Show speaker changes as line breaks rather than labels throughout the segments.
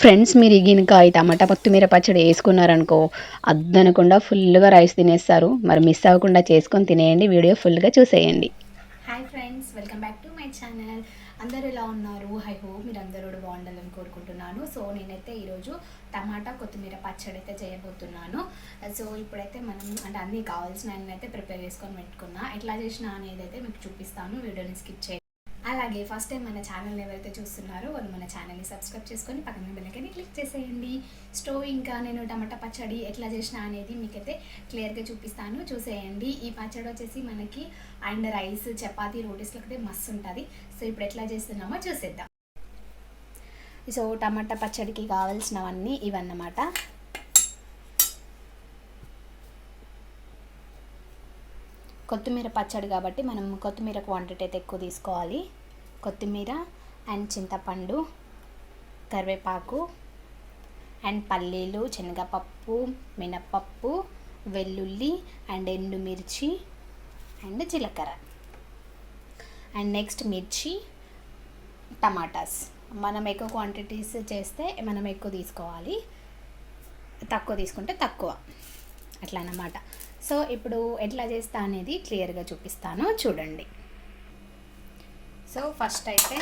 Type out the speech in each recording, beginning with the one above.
Friends మీరు గినక ఈ టమాటా కొత్తిమీర పచ్చడి వేసుకున్నారనుకో అద్దనకుండా ఫుల్గా రైస్ తినేస్తారు. మరి మిస్ అవ్వకుండా చేసుకొని తినేయండి. వీడియో ఫుల్గా చూసేయండి.
Hi friends welcome back to my channel. అందరూ ఎలా ఉన్నారు? హై హోప్ మీరు అందరూ బాగుండాలని కోరుకుంటున్నాను. సో నేనైతే ఈరోజు టమాటా కొత్తిమీర పచ్చడి అయితే చేయబోతున్నాను. సో ఇప్పుడైతే మనం అంటే అన్నీ కావాల్సిన అయితే ప్రిపేర్ చేసుకొని పెట్టుకున్నా. ఎట్లా చేసినా అనేది అయితే మీకు చూపిస్తాను. వీడియోని స్కిప్ చేయండి అలాగే ఫస్ట్ టైం మన ఛానల్ ఎవరైతే చూస్తున్నారో వాళ్ళు మన ఛానల్ని సబ్స్క్రైబ్ చేసుకొని పక్కన బెల్లకని క్లిక్ చేసేయండి. స్టవ్ ఇంకా నేను టమాటా పచ్చడి ఎట్లా చేసినా అనేది మీకైతే క్లియర్గా చూపిస్తాను. చూసేయండి. ఈ పచ్చడి వచ్చేసి మనకి అండ్ రైస్ చపాతీ రోటీస్లో అయితే మస్తు ఉంటుంది. సో ఇప్పుడు ఎట్లా చేస్తున్నామో చూసేద్దాం. సో టమాటా పచ్చడికి కావాల్సినవన్నీ ఇవన్నమాట. కొత్తిమీర పచ్చడి కాబట్టి మనం కొత్తిమీర క్వాంటిటీ అయితే ఎక్కువ తీసుకోవాలి. కొత్తిమీర అండ్ చింతపండు కరివేపాకు అండ్ పల్లీలు శనగపప్పు మినపప్పు వెల్లుల్లి అండ్ ఎండుమిర్చి అండ్ జీలకర్ర. అండ్ నెక్స్ట్ మిర్చి టమాటాస్. మనం ఎక్కువ క్వాంటిటీస్ చేస్తే మనం ఎక్కువ తీసుకోవాలి. తక్కువ తీసుకుంటే తక్కువ. అట్లా అన్నమాట. సో ఇప్పుడు ఎట్లా చేస్తా అనేది క్లియర్గా చూపిస్తాను. చూడండి. సో ఫస్ట్ అయితే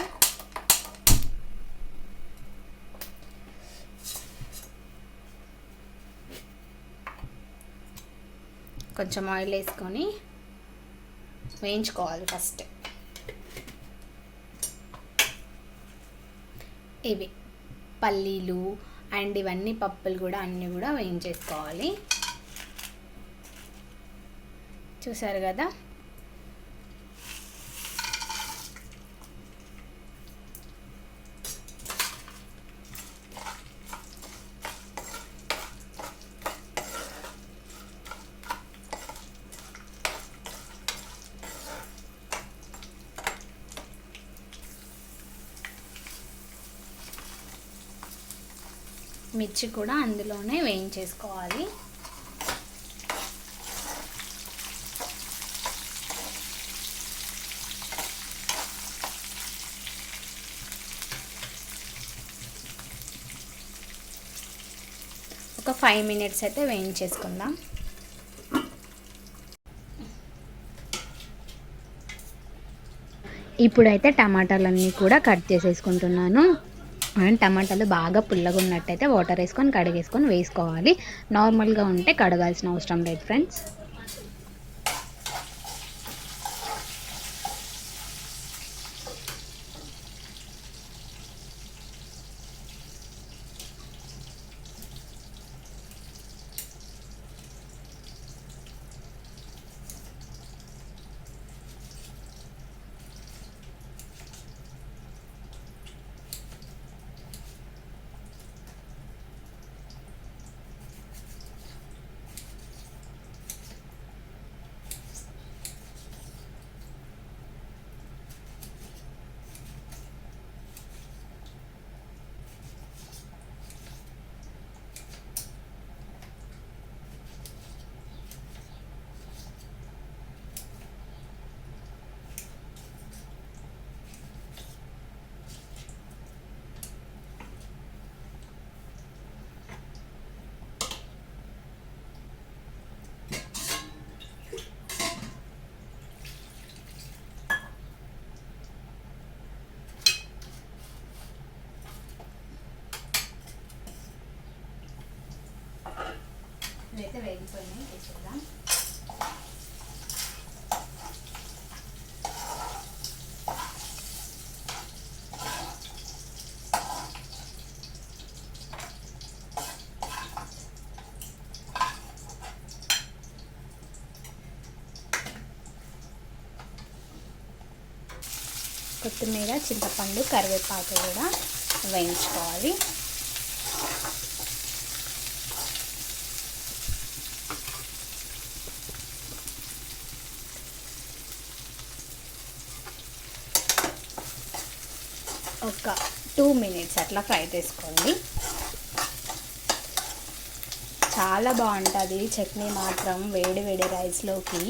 కొంచెం ఆయిల్ వేసుకొని వేయించుకోవాలి ఫస్ట్. ఇవి పల్లీలు అండ్ ఇవన్నీ పప్పులు కూడా అన్నీ కూడా వేయించేసుకోవాలి. చూసారు కదా? మిర్చి కూడా అందులోనే వేయించేసుకోవాలి. ఫైవ్ మినిట్స్ అయితే వేయించేసుకుందాం. ఇప్పుడైతే టమాటాలన్నీ కూడా కట్ చేసేసుకుంటున్నాను. అండ్ టమాటాలు బాగా పుల్లగా ఉన్నట్టయితే వాటర్ వేసుకొని కడిగేసుకొని వేసుకోవాలి. నార్మల్గా ఉంటే కడగాల్సిన అవసరం లేదు ఫ్రెండ్స్ ఇదైతే వేగిపోయినాయి తీసుకుందాం. కొత్తిమీర చింతపండు కరివేపాకు కూడా వేయించుకోవాలి. ఒక టూ మినిట్స్ అట్లా ఫ్రై చేసుకోండి. చాలా బాగుంటుంది. చట్నీ మాత్రం వేడి వేడి రైస్లోకి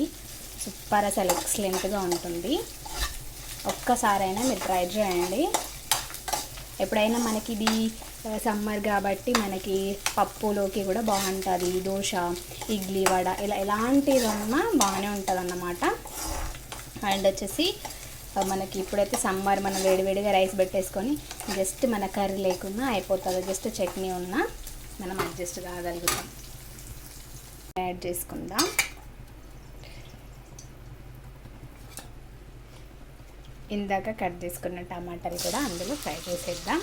సూపర్ అసలు ఎక్సలెంట్గా ఉంటుంది. ఒక్కసారైనా మీరు ట్రై చేయండి. ఎప్పుడైనా మనకి ఇది సమ్మర్ కాబట్టి మనకి పప్పులోకి కూడా బాగుంటుంది. దోశ ఇడ్లీ వడ ఇలా ఎలాంటిదన్నా బాగానే ఉంటుంది అన్నమాట అండ్ వచ్చేసి మనకి ఇప్పుడైతే సమ్మర్ మనం వేడివేడిగా రైస్ పెట్టేసుకొని జస్ట్ మన కర్రీ లేకుండా అయిపోతుంది. జస్ట్ చట్నీ ఉన్నా మనం అడ్జస్ట్ కాగలుగుతాం. యాడ్ చేసుకుందాం. ఇందాక కట్ చేసుకున్న టమాటాలు కూడా అందులో ఫ్రై చేసేద్దాం.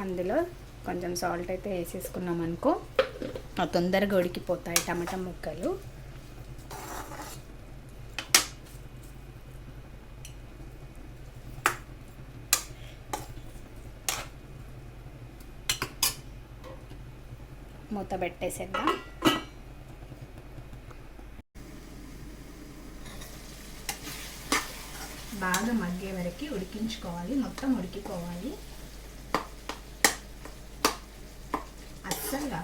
అందులో కొంచెం సాల్ట్ అయితే వేసేసుకున్నాం అనుకో. తొందరగా ఉడికిపోతాయి టమాటా ముక్కలు. మూత పెట్టేసేద్దాం. బాగా మగ్గే వరకు ఉడికించుకోవాలి. మొత్తం ఉడికిపోవాలి. అస్సలుగా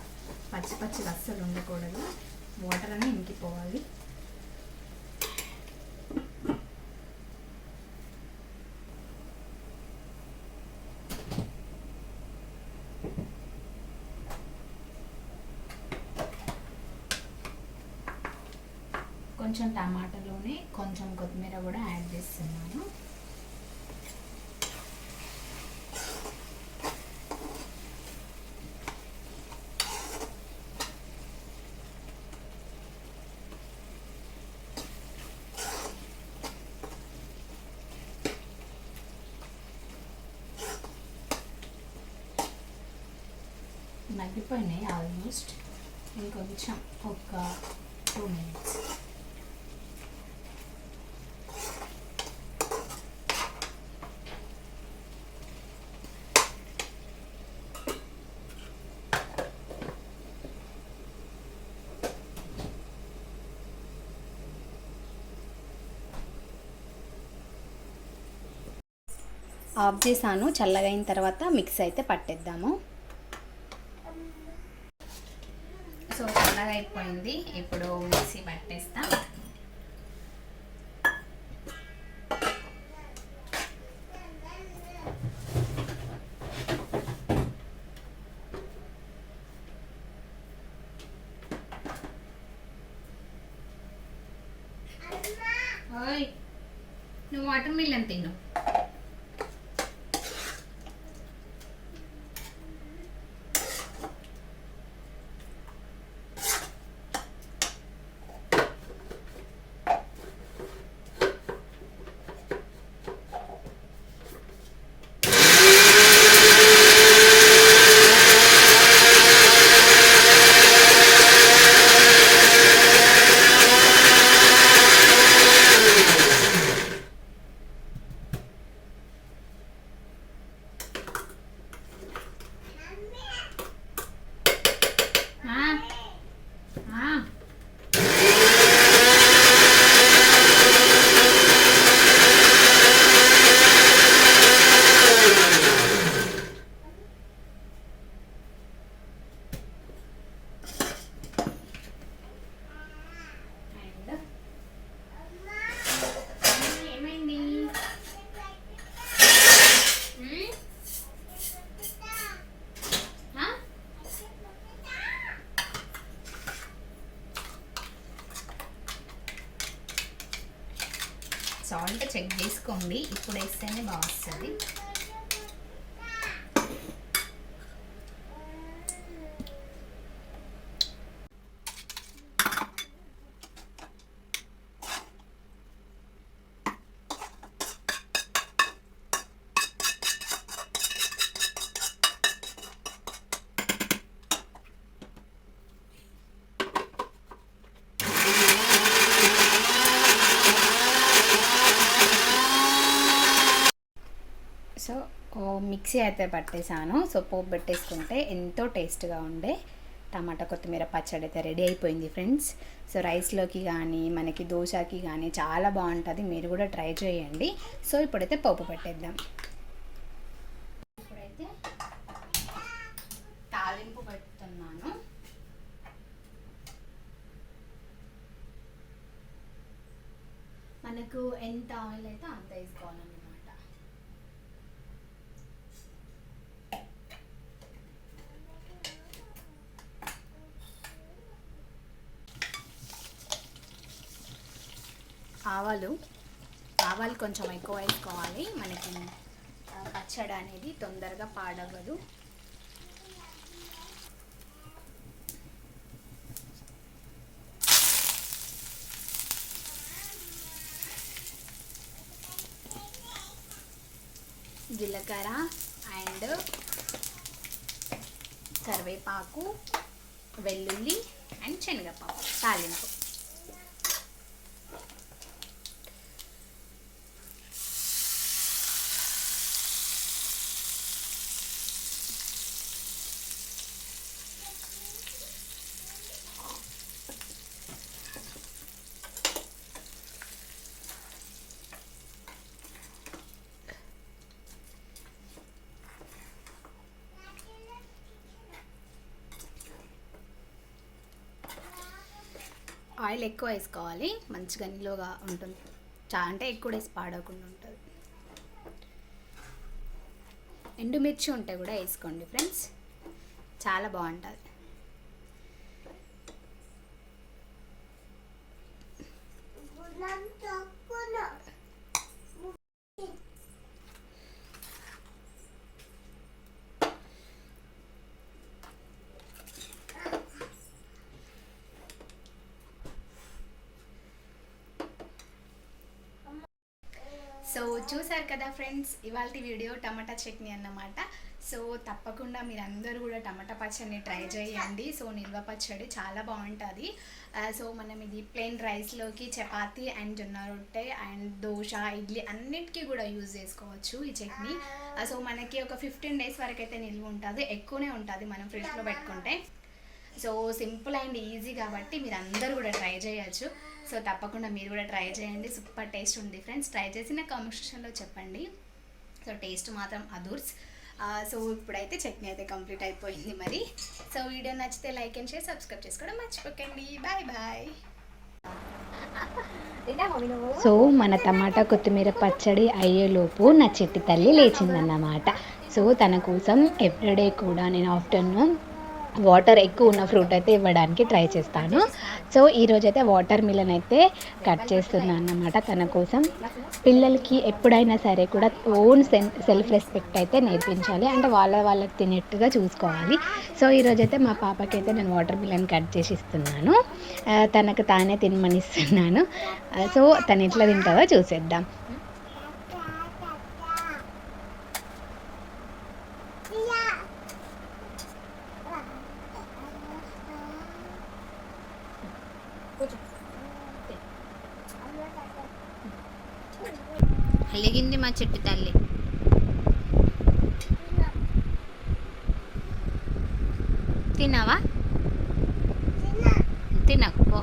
పచ్చి పచ్చిగా అస్సలు ఉండకూడదు వాటర్ అని ఇంకిపోవాలి. కొంచెం టమాటాలోనే కొంచెం కొత్తిమీర కూడా యాడ్ చేస్తున్నాను. మగ్గిపోయినాయి ఆల్మోస్ట్ ఇంకొంచెం ఒక టూ మినిట్స్ ఆఫ్ చేశాను చల్లగా అయిన తర్వాత మిక్స్ అయితే పట్టేద్దాము సో చల్లగా అయిపోయింది ఇప్పుడు మిక్సీ పట్టేస్తా. నువ్వు వాటర్ మిల్లన్ తిను. చెక్ చేసుకోండి. ఇప్పుడు వేస్తేనే బాగా వస్తుంది సో ఓ మిక్సీ అయితే పట్టేశాను సో పోపు పెట్టేసుకుంటే ఎంతో టేస్ట్గా ఉండే టమాటా కొత్తిమీర పచ్చడి అయితే రెడీ అయిపోయింది ఫ్రెండ్స్. సో రైస్లోకి కానీ మనకి దోశకి కానీ చాలా బాగుంటుంది. మీరు కూడా ట్రై చేయండి. సో ఇప్పుడైతే పోపు పెట్టేద్దాం. ఇప్పుడైతే తాలింపు పెడుతున్నాను. మనకు ఎంత ఆయిల్ అయితే అంత వేసుకోవాలన్నమాట. ఆవాలు. ఆవాలు కొంచెం ఎక్కువ వేసుకోవాలి. మనకి పచ్చడి అనేది తొందరగా పాడవదు. జీలకర్ర అండ్ కరివేపాకు వెల్లుల్లి అండ్ శనగపాకు తాలింపు. ఆయిల్ ఎక్కువ వేసుకోవాలి. మంచిగా నిలువగా ఉంటుంది. చా అంటే ఎక్కువ వేసి పాడవకుండా ఉంటుంది. ఎండుమిర్చి ఉంటే కూడా వేసుకోండి ఫ్రెండ్స్. చాలా బాగుంటుంది. సో చూసారు కదా ఫ్రెండ్స్ ఇవాళ వీడియో టమాటా చట్నీ అన్నమాట. సో తప్పకుండా మీరు అందరూ కూడా టమాటా పచ్చడిని ట్రై చేయండి. సో నిల్వ పచ్చడి చాలా బాగుంటుంది. సో మనం ఇది ప్లెయిన్ రైస్లోకి చపాతి అండ్ జొన్న రొట్టె అండ్ దోశ ఇడ్లీ అన్నిటికీ కూడా యూజ్ చేసుకోవచ్చు ఈ చట్నీ. సో మనకి ఒక ఫిఫ్టీన్ డేస్ వరకు అయితే నిల్వ ఉంటుంది ఎక్కువనే ఉంటుంది మనం ఫ్రిడ్జ్లో పెట్టుకుంటే. సో సింపుల్ అండ్ ఈజీ కాబట్టి మీరు అందరూ కూడా ట్రై చేయొచ్చు. సో తప్పకుండా మీరు కూడా ట్రై చేయండి. సూపర్ టేస్ట్ ఉంది ఫ్రెండ్స్. ట్రై చేసి నాకు కామెంట్ సెక్షన్లో చెప్పండి. సో టేస్ట్ మాత్రం అదూర్స్. సో ఇప్పుడైతే చట్నీ అయితే కంప్లీట్ అయిపోయింది మరి. సో వీడియో నచ్చితే లైక్ అండ్ షేర్ సబ్స్క్రైబ్ చేసుకోవడం మర్చిపోకండి. Bye bye.
సో మన టమాటా కొత్తిమీర పచ్చడి అయ్యేలోపు నా చెట్టి తల్లి లేచిందన్నమాట. సో తన కోసం ఎవ్రీడే కూడా నేను ఆఫ్టర్నూన్ వాటర్ ఎక్కువ ఉన్న ఫ్రూట్ అయితే ఇవ్వడానికి ట్రై చేస్తాను. సో ఈరోజు అయితే వాటర్ మిలన్ అయితే కట్ చేస్తున్నాను అన్నమాట తన కోసం. పిల్లలకి ఎప్పుడైనా సరే కూడా ఓన్ సెల్ఫ్ రెస్పెక్ట్ అయితే నేర్పించాలి. అంటే వాళ్ళ వాళ్ళకి తినేట్టుగా చూసుకోవాలి. సో ఈరోజు అయితే మా పాపకి అయితే నేను వాటర్ మిలన్ కట్ చేసి ఇస్తున్నాను. తనకు తానే తినమని ఇస్తున్నాను. సో తను ఎట్లా తింటుందో చూసేద్దాం.
మా చెట్టు తల్లి. తిన్నావా? తినకు పో.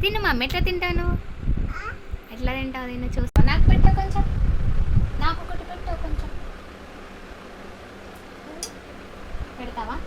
తిను మమ్మీ ఎట్లా తింటాను ఎట్లా తింటావు నేను చూస్తా. నాకు పెట్టు కొంచెం. నాకు ఒకటి పెట్టు కొంచెం. పెడతావా?